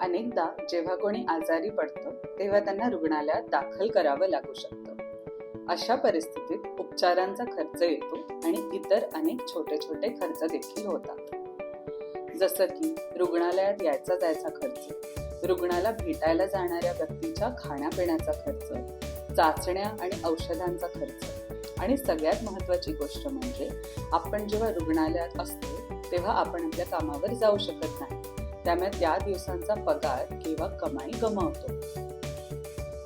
अनेकदा जेव्हा कोणी आजारी पडतं तेव्हा त्यांना रुग्णालयात दाखल करावं लागू शकतं. अशा परिस्थितीत उपचारांचा खर्च येतो आणि इतर अनेक छोटे छोटे खर्च देखील होतात. जसं की रुग्णालयात यायचा जायचा खर्च रुग्णाला भेटायला जाणाऱ्या व्यक्तीच्या खाण्यापिण्याचा खर्च चाचण्या आणि औषधांचा खर्च. आणि सगळ्यात महत्वाची गोष्ट म्हणजे आपण जेव्हा रुग्णालयात असतो तेव्हा आपण आपल्या कामावर जाऊ शकत नाही. त्यामुळे त्या दिवसांचा पगार किंवा कमाई गमावतो.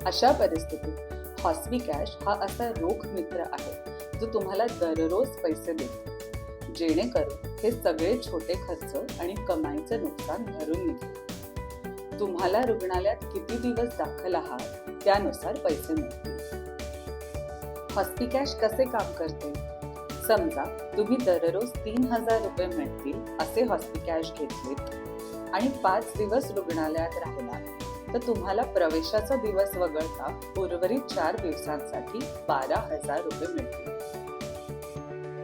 अशा परिस्थितीत हॉस्पी कॅश हा असा रोख मित्र आहे जो तुम्हाला दररोज पैसे देतो. जेणेकरून हे सगळे छोटे खर्च आणि कमाईचं नुकसान भरून निघेल. तुम्हाला रुग्णालयात किती दिवस दाखल आहात त्यानुसार पैसे मिळतील. हॉस्पी कॅश कसे काम करते? समजा तुम्ही दररोज तीन हजार रुपये मिळतील असे हॉस्पी कॅश घेतलेत आणि पाच दिवस रुग्णालयात राहिला तर तुम्हाला प्रवेशाचा दिवस वगळता उर्वरित चार दिवसांसाठी बारा हजार रुपये मिळतील.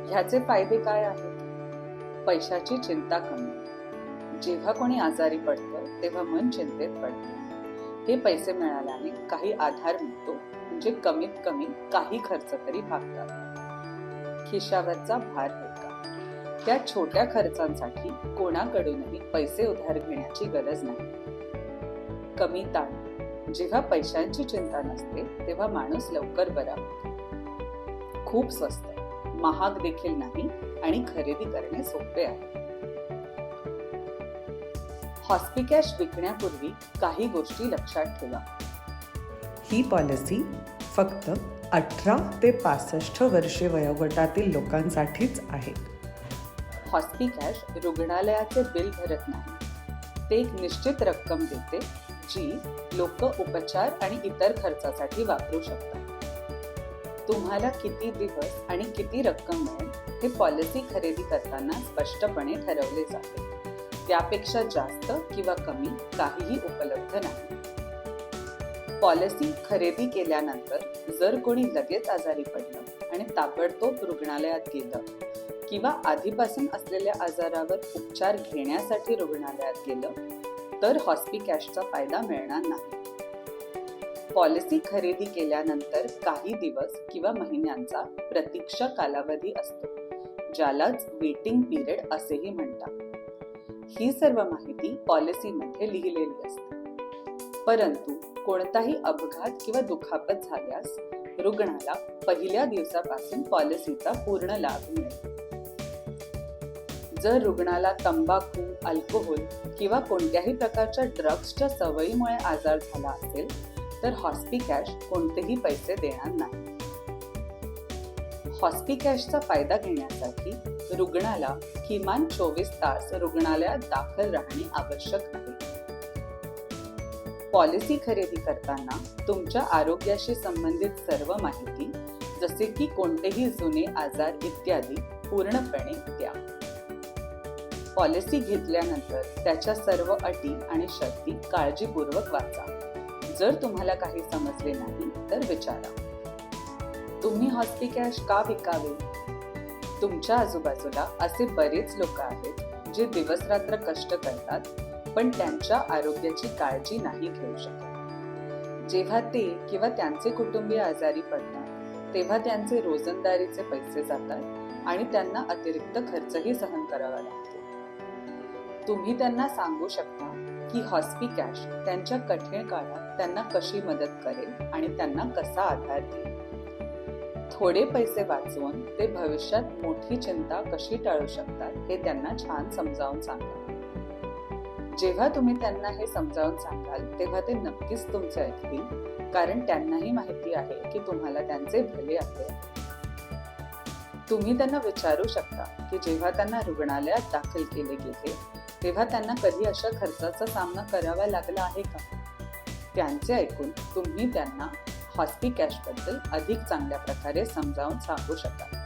ह्याचे फायदे काय आहेत? पैशाची चिंता कमी. जेव्हा कोणी आजारी पडतं तेव्हा मन चिंतेत पडते. हे पैसे मिळाल्याने काही आधार मिळतो म्हणजे कमीत कमी काही खर्च तरी भागतात. खिशावरचा भार हलका त्या छोट्या खर्चांसाठी कोणाकडूनही पैसे उधार घेण्याची गरज नाही. कमी ताण. जेव्हा पैशांची चिंता नसते तेव्हा माणूस लवकर बरा होतो. खूप स्वस्त. महाग देखील नाही आणि खरेदी करणे सोपे आहे. हॉस्पिकॅश विकण्यापूर्वी काही गोष्टी लक्षात ठेवा. ही पॉलिसी फक्त अठरा ते पासष्ट वर्षे वयोगटातील लोकांसाठीच आहे. हॉस्पिकॅश रुग्णालयाचे बिल भरत नाही. ते एक निश्चित रक्कम देते जी लोक उपचार आणि इतर खर्चासाठी वापरू शकतात. तुम्हाला किती दिवस आणि किती रक्कम मिळेल हे पॉलिसी खरेदी करताना स्पष्टपणे ठरवले जाते. त्यापेक्षा जास्त किंवा कमी काहीही उपलब्ध नाही. पॉलिसी खरेदी केल्यानंतर जर कोणी लगेच आजारी पडलं आणि ताबडतोब रुग्णालयात गेलं किंवा आधीपासून असलेल्या आजारावर उपचार घेण्यासाठी रुग्णालयात गेलं तर हॉस्पिकॅशचा फायदा मिळणार नाही. पॉलिसी खरेदी केल्यानंतर काही दिवस किंवा महिन्यांचा प्रतीक्षा कालावधी असतो ज्यालाच वेटिंग पिरियड असेही म्हणतात. ही सर्व माहिती पॉलिसीमध्ये लिहिलेली असते. परंतु कोणताही अपघात किंवा दुखापत झाल्यास रुग्णाला पहिल्या दिवसापासून पॉलिसीचा पूर्ण लाभ मिळेल. जर रुग्णाला तंबाखू अल्कोहोल किंवा कोणत्याही प्रकारच्या ड्रग्सच्या सवयीमुळे आजार झाला असेल तर हॉस्पिकॅश कोणतेही पैसे देणार नाही. हॉस्पिकॅशचा फायदा घेण्यासाठी रुग्णाला किमान चोवीस तास रुग्णालयात दाखल राहणे आवश्यक आहे. पॉलिसी खरेदी करताना तुमच्या आरोग्याशी संबंधित सर्व माहिती जसे की कोणतेही जुने आजार इत्यादी पूर्णपणे द्या. पॉलिसी घेतल्यानंतर त्याच्या सर्व अटी आणि शर्ती काळजीपूर्वक वाचा. जर तुम्हाला काही समजले नाही तर विचारा. तुम्ही हॉस्पिकॅश का विकावे? तुमच्या आजूबाजूला असे बरेच लोक आहेत जे दिवसरात्र कष्ट करतात पण त्यांच्या आरोग्याची काळजी नाही घेऊ शकत. जेव्हा ते किंवा त्यांचे कुटुंबीय आजारी पडतात तेव्हा त्यांचे रोजंदारीचे पैसे जातात आणि त्यांना अतिरिक्त खर्चही सहन करावा लागतो. तुम्ही त्यांना सांगू शकता की हॉस्पी कॅश त्यांच्या कठीण काळात त्यांना कशी मदत करेल आणि त्यांना कसा आधार देईल? थोडे पैसे वाचवून ते भविष्यात मोठी चिंता कशी टाळू शकतात हे त्यांना छान समजावून सांगा. जेव्हा तुम्ही त्यांना हे समजावून सांगाल तेव्हा ते नक्कीच तुमचे ऐकतील कारण त्यांनाही माहिती आहे की तुम्हाला त्यांचे भले आहे. तुम्ही त्यांना विचारू शकता की जेव्हा त्यांना रुग्णालयात दाखल केले गेले तेव्हा त्यांना कधी अशा खर्चाचा सामना करावा लागला आहे का? त्यांचे ऐकून तुम्ही त्यांना हॉस्पी बद्दल अधिक चांगल्या प्रकारे समजावून सांगू शकाल.